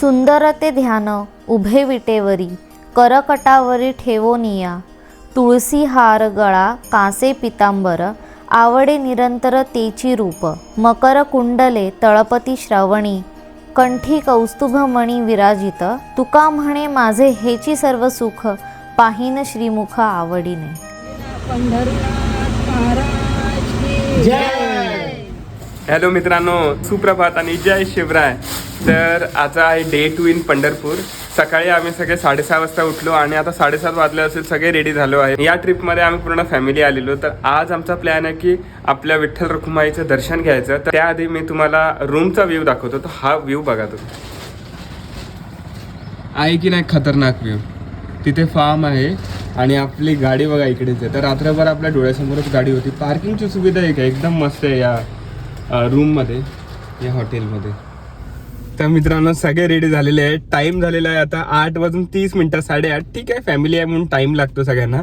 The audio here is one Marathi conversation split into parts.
सुंदर ते ध्यान उभे विटेवरी करकटावरी ठेवोनिया तुळसी हार गळा कासे पितांबर आवडे निरंतर तेची रूप मकर कुंडले तळपती श्रावणी. कंठी कौस्तुभमणी विराजित तुका म्हणे माझे हेची सर्व सुख पाहिन श्रीमुख आवडीने. पंढरनाथ महाराज हॅलो मित्रांनो सुप्रभात आणि जय शिवराय. तर आता आहे डे टू इन पंढरपूर. सकाळी आम्ही सगळे साडेसहा वाजता उठलो आणि आता साडेसात वाजले असेल सगळे रेडी झालो आहे. या ट्रिपमध्ये आम्ही पूर्ण फॅमिली आलेलो. तर आज आमचा प्लॅन आहे की आपल्या विठ्ठल रखुमाईचं दर्शन घ्यायचं. तर त्याआधी मी तुम्हाला रूमचा व्ह्यू दाखवतो. तर हा व्ह्यू बघा तुम्ही. आहे की नाही खतरनाक व्ह्यू तिथे फार्म आहे आणि आपली गाडी बघा इकडेच आहे. तर रात्रभर आपल्या डोळ्यासमोरच गाडी होती. पार्किंगची सुविधा आहे. एकदम मस्त आहे या रूममध्ये या हॉटेलमध्ये तर मित्रांनो सगळे रेडी झालेले आहेत. टाइम झालेला आहे आता आठ वाजून तीस मिनटं साडेआठ. ठीक आहे फॅमिली आहे म्हणून टाइम लागतो सगळ्यांना.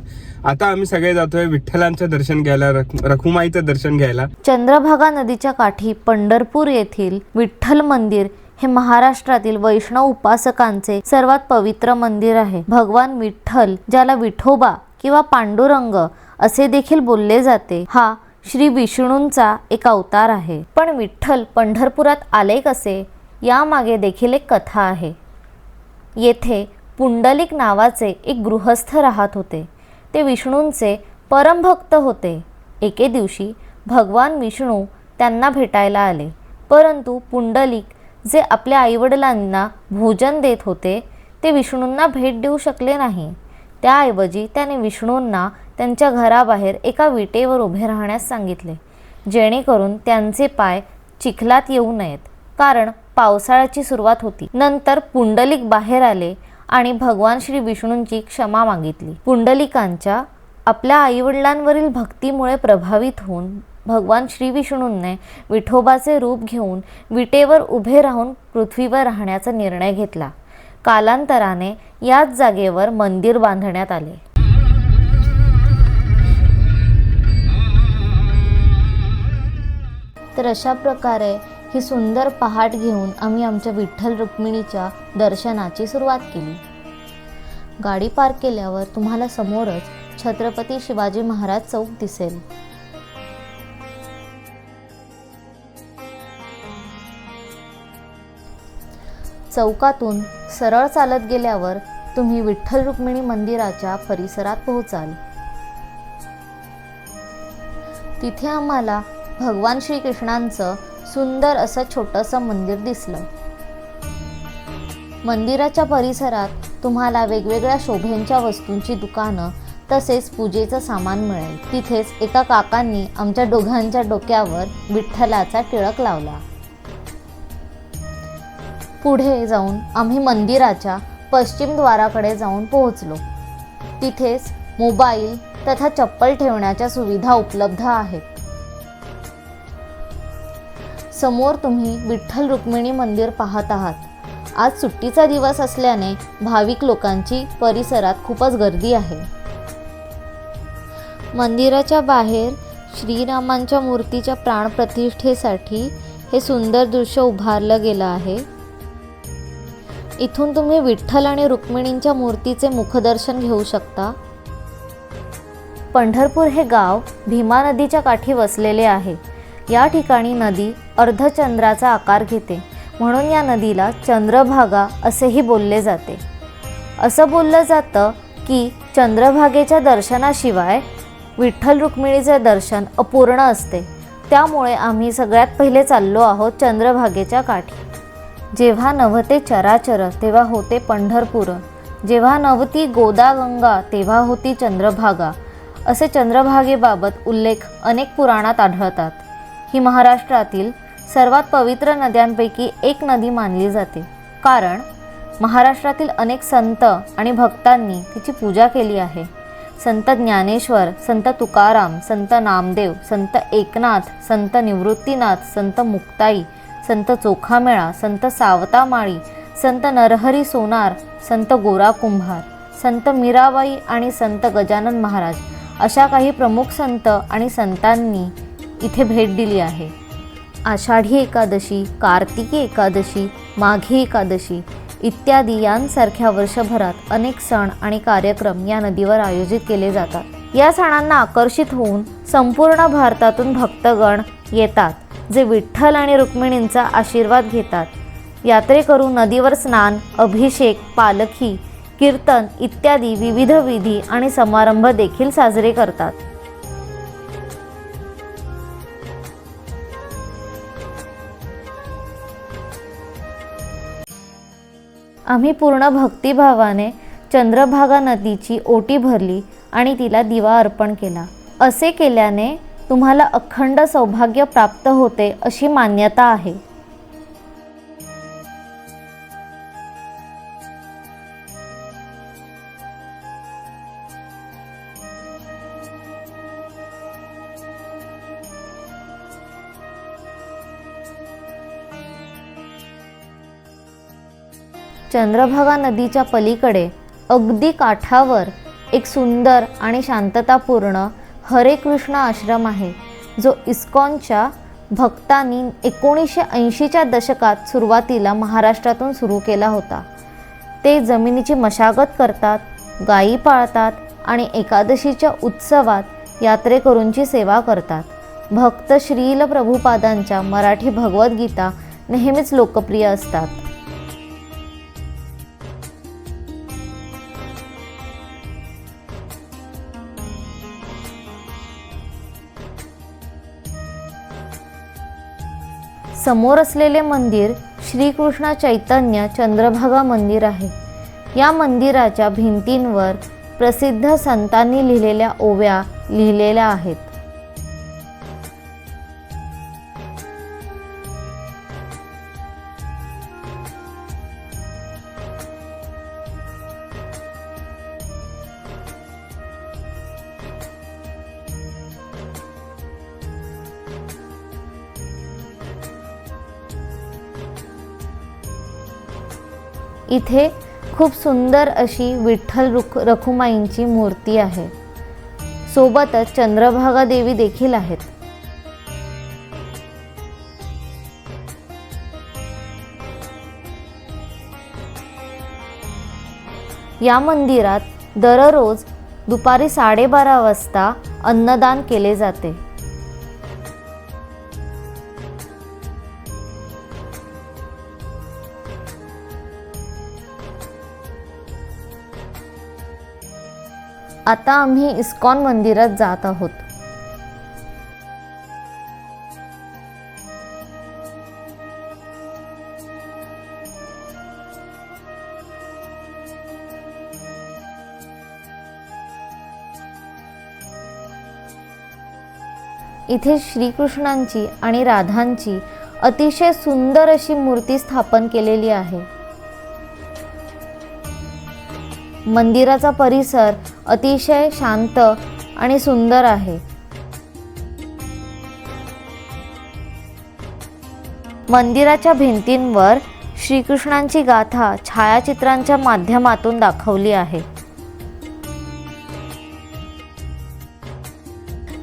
आता आम्ही सगळे जातोय विठ्ठलांचं दर्शन घ्यायला रखुमाईचं दर्शन घ्यायला. चंद्रभागा नदीच्या काठी पंढरपूर येथील विठ्ठल मंदिर हे महाराष्ट्रातील वैष्णव उपासकांचे सर्वात पवित्र मंदिर आहे. भगवान विठ्ठल ज्याला विठोबा किंवा पांडुरंग असे देखील बोलले जाते हा श्री विष्णूंचा एक अवतार आहे. पण विठ्ठल पंढरपुरात आले कसे? यामागे देखील एक कथा आहे. येथे पुंडलिक नावाचे एक गृहस्थ राहत होते. ते विष्णूंचे परमभक्त होते. एके दिवशी भगवान विष्णू त्यांना भेटायला आले. परंतु पुंडलिक जे आपल्या आईवडिलांना भोजन देत होते ते विष्णूंना भेट देऊ शकले नाही. त्याऐवजी त्याने विष्णूंना त्यांच्या घराबाहेर एका विटेवर उभे राहण्यास सांगितले. जेणेकरून त्यांचे पाय चिखलात येऊ नयेत. कारण पावसाळ्याची सुरुवात होती. नंतर पुंडलिक बाहेर आले आणि भगवान श्री विष्णूंची क्षमा मागितली. पुंडलिकांच्या आपल्या आईवडिलांवरील भक्तीमुळे प्रभावित होऊन भगवान श्री विष्णूंनी विठोबाचे रूप घेऊन विटेवर उभे राहून पृथ्वीवर राहण्याचा निर्णय घेतला. कालांतराने याच जागेवर मंदिर बांधण्यात आले. तर अशा प्रकारे ही सुंदर पहाट घेऊन आम्ही आमच्या विठ्ठल रुक्मिणीच्या दर्शनाची सुरुवात केली. गाडी पार्क केल्यावर तुम्हाला समोरच छत्रपती शिवाजी महाराज चौक दिसेल. चौकातून सरळ चालत गेल्यावर तुम्ही विठ्ठल रुक्मिणी मंदिराच्या परिसरात पोहोचाल. तिथे आम्हाला भगवान श्रीकृष्णांचं सुंदर असं छोटंसं मंदिर दिसलं. मंदिराच्या परिसरात तुम्हाला वेगवेगळ्या शोभेंच्या वस्तूंची दुकानं तसेच पूजेचं सामान मिळेल. तिथेच एका काकांनी आमच्या दोघांच्या डोक्यावर विठ्ठलाचा टिळक लावला. पुढे जाऊन आम्ही मंदिराच्या पश्चिम द्वाराकडे जाऊन पोहोचलो. तिथेच मोबाईल तथा चप्पल ठेवण्याच्या सुविधा उपलब्ध आहेत. समोर तुम्ही विठ्ठल रुक्मिणी मंदिर पाहत आहात. आज सुट्टीचा दिवस असल्याने भाविक लोकांची परिसरात खूपच गर्दी आहे. मंदिराच्या बाहेर श्रीरामांच्या मूर्तीच्या प्राणप्रतिष्ठेसाठी हे सुंदर दृश्य उभारलं गेलं आहे. इथून तुम्ही विठ्ठल आणि रुक्मिणींच्या मूर्तीचे मुखदर्शन घेऊ शकता. पंढरपूर हे गाव भीमा नदीच्या काठी वसलेले आहे. या ठिकाणी नदी अर्धचंद्राचा आकार घेते. म्हणून या नदीला चंद्रभागा असेही बोलले जाते. असं बोललं जातं की चंद्रभागेच्या दर्शनाशिवाय विठ्ठल रुक्मिणीचे दर्शन अपूर्ण असते. त्यामुळे आम्ही सगळ्यात पहिले चाललो आहोत चंद्रभागेच्या काठी. जेव्हा नव्हते चराचर तेव्हा होते पंढरपूर. जेव्हा नव्हती गोदागंगा तेव्हा होती चंद्रभागा. असे चंद्रभागेबाबत उल्लेख अनेक पुराणात आढळतात. ही महाराष्ट्रातील सर्वात पवित्र नद्यांपैकी एक नदी मानली जाते. कारण महाराष्ट्रातील अनेक संत आणि भक्तांनी तिची पूजा केली आहे. संत ज्ञानेश्वर संत तुकाराम संत नामदेव संत एकनाथ संत निवृत्तीनाथ संत मुक्ताई संत चोखामेळा संत सावतामाळी संत नरहरी सोनार संत गोरा कुंभार संत मीराबाई आणि संत गजानन महाराज अशा काही प्रमुख संत आणि संतांनी इथे भेट दिली आहे. आषाढी एकादशी कार्तिकी एकादशी माघी एकादशी इत्यादी यांसारख्या वर्षभरात अनेक सण आणि कार्यक्रम या नदीवर आयोजित केले जातात. या सणांना आकर्षित होऊन संपूर्ण भारतातून भक्तगण येतात जे विठ्ठल आणि रुक्मिणींचा आशीर्वाद घेतात. यात्रेकरू नदीवर स्नान अभिषेक पालखी कीर्तन इत्यादी विविध विधी आणि समारंभ देखील साजरे करतात. आम्ही पूर्ण भक्तिभावाने चंद्रभागा नदीची ओटी भरली आणि तिला दिवा अर्पण केला. असे केल्याने तुम्हाला अखंड सौभाग्य प्राप्त होते अशी मान्यता आहे. चंद्रभागा नदीच्या पलीकडे अगदी काठावर एक सुंदर आणि शांततापूर्ण हरे कृष्ण आश्रम आहे जो इस्कॉनच्या भक्तांनी एकोणीसशे ऐंशीच्या दशकात सुरुवातीला महाराष्ट्रातून सुरू केला होता. ते जमिनीची मशागत करतात गायी पाळतात आणि एकादशीच्या उत्सवात यात्रेकरूंची सेवा करतात. भक्त श्रील प्रभुपादांच्या मराठी भगवद्गीता नेहमीच लोकप्रिय असतात. समोर असलेले मंदिर श्रीकृष्ण चैतन्य चंद्रभागा मंदिर आहे. या मंदिराच्या भिंतींवर प्रसिद्ध संतांनी लिहिलेल्या ओव्या लिहिलेल्या आहेत. इथे खूप सुंदर अशी विठ्ठल रुख रखुमाईंची मूर्ती आहे. सोबतच चंद्रभागा देवी देखील आहेत. या मंदिरात दररोज दुपारी साडेबारा वाजता अन्नदान केले जाते. आता आम्ही इस्कॉन मंदिरात जात आहोत. इथे श्रीकृष्णांची आणि राधांची अतिशय सुंदर अशी मूर्ती स्थापन केलेली आहे. मंदिराचा परिसर अतिशय शांत आणि सुंदर आहे. मंदिराच्या भिंतींवर श्रीकृष्णांची गाथा छायाचित्रांच्या माध्यमातून दाखवली आहे.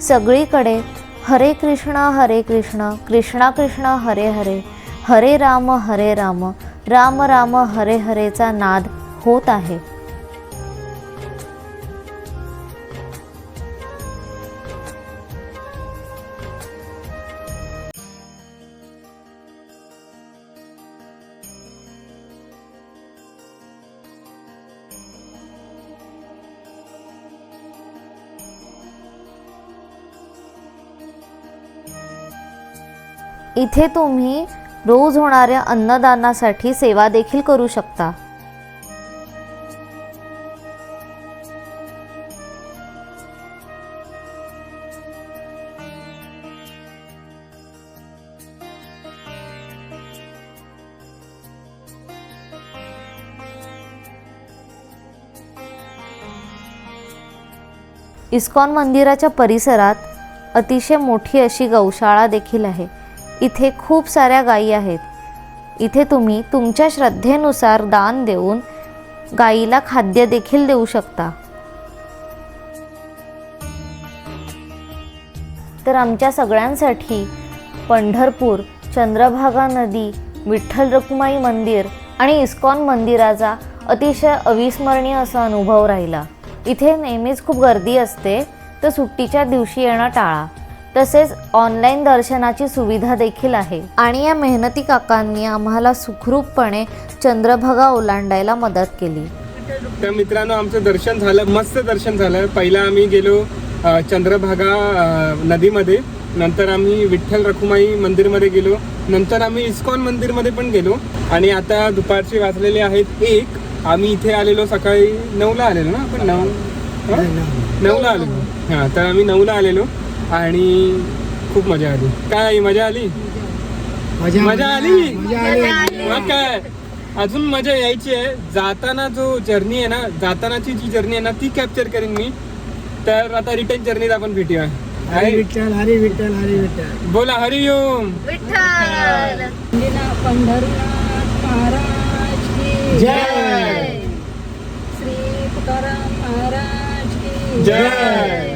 सगळीकडे हरे कृष्ण हरे कृष्ण कृष्णा कृष्ण हरे हरे हरे राम हरे राम राम राम हरे हरेचा नाद होत आहे. इथे तुम्ही रोज होणाऱ्या अन्नदानासाठी सेवा देखील करू शकता. इस्कॉन मंदिराच्या परिसरात अतिशय मोठी अशी गौशाळा देखील आहे. इथे खूप साऱ्या गायी आहेत. इथे तुम्ही तुमच्या श्रद्धेनुसार दान देऊन गाईला खाद्य देखील देऊ शकता. तर आमच्या सगळ्यांसाठी पंढरपूर चंद्रभागा नदी विठ्ठल रखुमाई मंदिर आणि इस्कॉन मंदिराचा अतिशय अविस्मरणीय असा अनुभव राहिला. इथे नेहमीच खूप गर्दी असते तर सुट्टीच्या दिवशी येणं टाळा. तसेच ऑनलाईन दर्शनाची सुविधा देखील आहे. आणि या मेहनती काकांनी आम्हाला सुखरूपपणे चंद्रभागा ओलांडायला मदत केली. तर मित्रांनो आमचं दर्शन झालं मस्त दर्शन झालं. पहिला आम्ही गेलो चंद्रभागा नदीमध्ये. नंतर आम्ही विठ्ठल रखुमाई मंदिरमध्ये गेलो. नंतर आम्ही इस्कॉन मंदिरमध्ये पण गेलो. आणि आता दुपारचे वाजलेले आहेत एक. आम्ही इथे आलेलो सकाळी नऊला आलेलो ना आपण? नऊ? नऊला आलेलो. हां तर आम्ही नऊला आलेलो. आणि खूप मजा आली. काय मजा आली? मजा आली. मग काय? अजून मजा यायची आहे. जाताना जो जर्नी आहे ना जातानाची जी जर्नी आहे ना ती कॅप्चर करेन मी. तर आता रिटर्न जर्नीत आपण भेटूया. हरी विठ्ठल हरी विठ्ठल हरी विठ्ठल. बोला पंढरीनाथ महाराज की जय. श्री तुकाराम महाराज की जय.